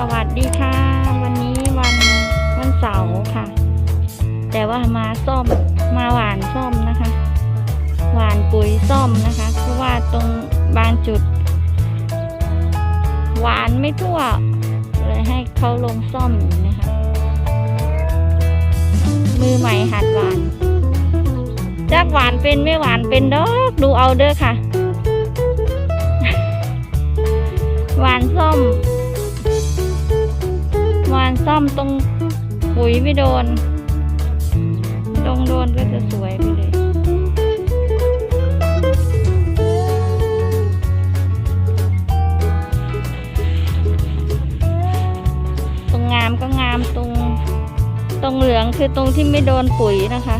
สวัสดีค่ะ วันนี้วันวันเสาร์ค่ะ แต่ว่ามาซ่อมมาหวานซ่อมนะคะ หวานปุ๋ยซ่อมนะคะเพราะว่าตรงบางจุด หวานไม่ทั่ว เลยให้เขาลงซ่อมนะคะ มือใหม่หัดหวานจักหวานเป็นไม่หวานเป็นดอกดูเอาเด้อค่ะ หวานส้มหวานซ่อม ตรงปุ๋ยไม่โดน ตรงโดนก็จะสวยไปเลยตรงงามก็งามตรง ตรงเหลืองคือตรงที่ไม่โดนปุ๋ยนะคะ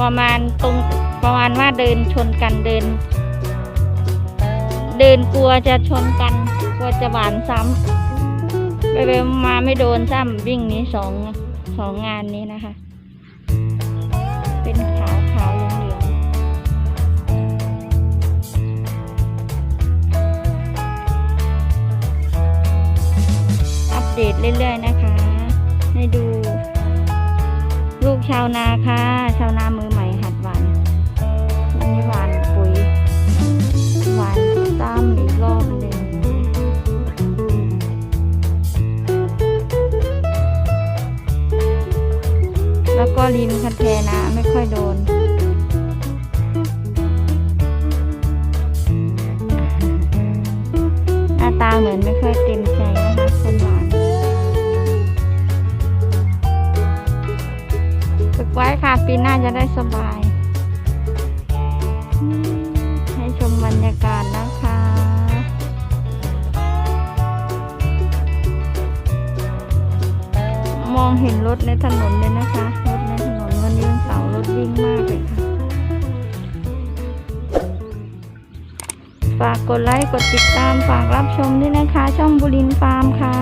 ประมาณตรงประมาณว่าเดินชนกันเดิน เดินกลัวจะชนกันกลัวจะหวานซ้ำ ไปไปมาไม่โดนซ้ำวิ่งนี้สองสองงานนี้นะคะ เป็นขาวขาวเหลืองเหลืองอัปเดตเรื่อยๆนะคะ ให้ดู ลูกชาวนาค่ะ ชาวนามือ แล้วก็ริมคันแทนะไม่ค่อยโดน หน้าตาเหมือนไม่ค่อยเต็มใจนะคะคนหวานฝึกไว้ค่ะปีหน้าจะได้สบาย ให้ชมบรรยากาศนะคะมองเห็นรถในถนนเลยนะคะ ยิ่งมากเลยค่ะ ฝากกดไลค์ กดติดตาม ฝากรับชมด้วยนะคะ ช่องบุรินฟาร์มค่ะ